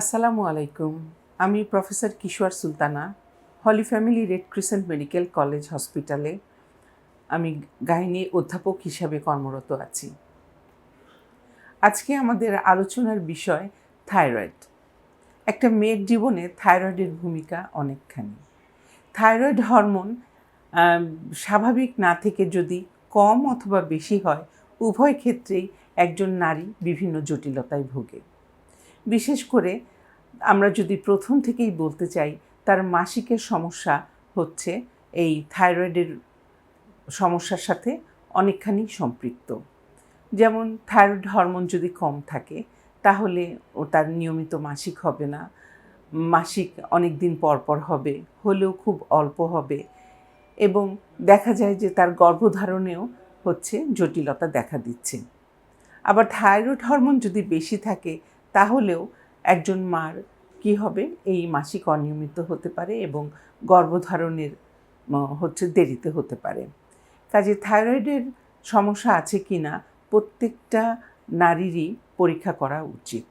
আসসালামু আলাইকুম। আমি professor Kishore Sultana, Holy Family Red Crescent Medical College হসপিটালে। আমি গাইনি অধ্যাপক হিসাবে কর্মরত আছি। আজকে আমাদের আলোচনার বিষয় থাইরয়েড। একটা মেয়ের জীবনে থাইরয়েডের ভূমিকা অনেকখানি। থাইরয়েড হরমোন স্বাভাবিক না থেকে যদি কম অথবা বেশি হয়, উভয় ক্ষেত্রেই একজন নারী বিভিন্ন জটিলতায় ভোগে। বিশেষ করে আমরা যদি প্রথম থেকেই বলতে চাই, তার মাসিকের সমস্যা হচ্ছে এই থাইরয়েডের সমস্যার সাথে অনেকখানি সম্পৃক্ত। যেমন থাইরয়েড হরমোন যদি কম থাকে, তাহলে ও তার নিয়মিত মাসিক হবে না। মাসিক অনেক দিন পর পর হবে, হলেও খুব অল্প হবে। এবং দেখা যায় যে তার গর্ভধারণেও হচ্ছে জটিলতা দেখা দিচ্ছে। আবার থাইরয়েড হরমোন যদি বেশি থাকে, তাহলেও একজন মার কি হবে? এই মাসিক অনিয়মিত হতে পারে এবং গর্ভধারণের হচ্ছে দেরিতে হতে পারে। কাজে থাইরয়েডের সমস্যা আছে কি না? প্রত্যেকটা নারীরই পরীক্ষা করা উচিত।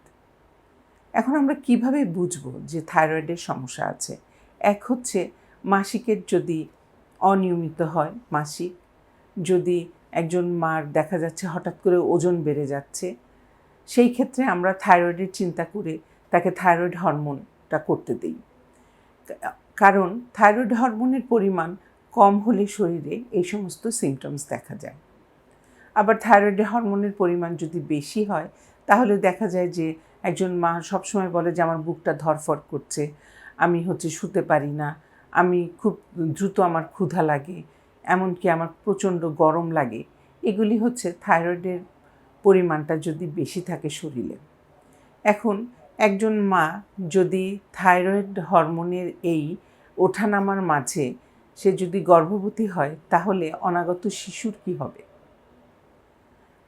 এখন আমরা কীভাবে বুঝব যে থাইরয়েডের সমস্যা আছে? এক হচ্ছে মাসিকের যদি অনিয়মিত হয়, মাসিক যদি একজন মার দেখা যাচ্ছে হঠাৎ করে ওজন বেড়ে যাচ্ছে সেই ক্ষেত্রে আমরা থাইরয়েডের চিন্তা করে তাকে থাইরয়েড হরমোনটা করতে দিই। কারণ থাইরয়েড হরমোনের পরিমাণ কম হলে শরীরে এই সমস্ত সিমটমস দেখা যায়। আবার থাইরয়েড হরমোনের পরিমাণ যদি বেশি হয়, তাহলে দেখা যায় যে একজন মা সবসময় বলে যে, আমার বুকটা ধরফর করছে, আমি হচ্ছে শুতে পারি না, আমি খুব দ্রুত আমার ক্ষুধা লাগে, এমনকি আমার প্রচণ্ড গরম লাগে। এগুলি হচ্ছে থাইরয়েডের পরিমাণটা যদি বেশি থাকে শরীরে। এখন একজন মা যদি থাইরয়েড হরমোনের এই ওঠানামার মাঝে সে যদি গর্ভবতী হয়, তাহলে অনাগত শিশুর কি হবে?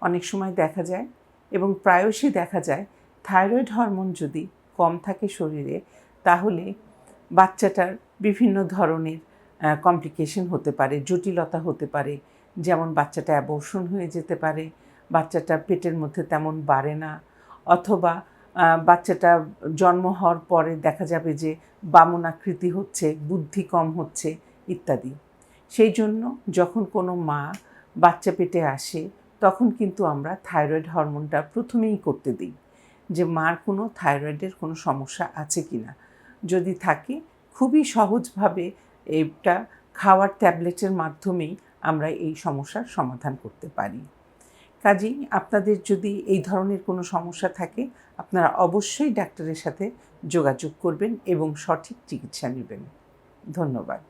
অনেক সময় দেখা যায় এবং প্রায়শই দেখা যায় থাইরয়েড হরমোন যদি কম থাকে শরীরে, তাহলে বাচ্চাটার বিভিন্ন ধরনের কমপ্লিকেশন হতে পারে, জটিলতা হতে পারে। যেমন বাচ্চাটা অ্যাবর্ষণ হয়ে যেতে পারে বাচ্চাটা পেটের মধ্যে তেমন বাড়ে না। অথবা বাচ্চাটা জন্ম হওয়ার পরে দেখা যাবে যে বামনাকৃতি হচ্ছে, বুদ্ধি কম হচ্ছে ইত্যাদি। সেই জন্য যখন কোনো মা বাচ্চা পেটে আসে, তখন কিন্তু আমরা থাইরয়েড হরমোনটা প্রথমেই করতে দিই যে, মার কোনো থাইরয়েডের কোনো সমস্যা আছে কি না? যদি থাকে, খুবই সহজভাবে এটা খাওয়ার ট্যাবলেটের মাধ্যমেই আমরা এই সমস্যার সমাধান করতে পারি। কাজেই আপনাদের যদি এই ধরনের কোনো সমস্যা থাকে, আপনারা অবশ্যই ডাক্তারের সাথে যোগাযোগ করবেন এবং সঠিক চিকিৎসা নেবেন। ধন্যবাদ।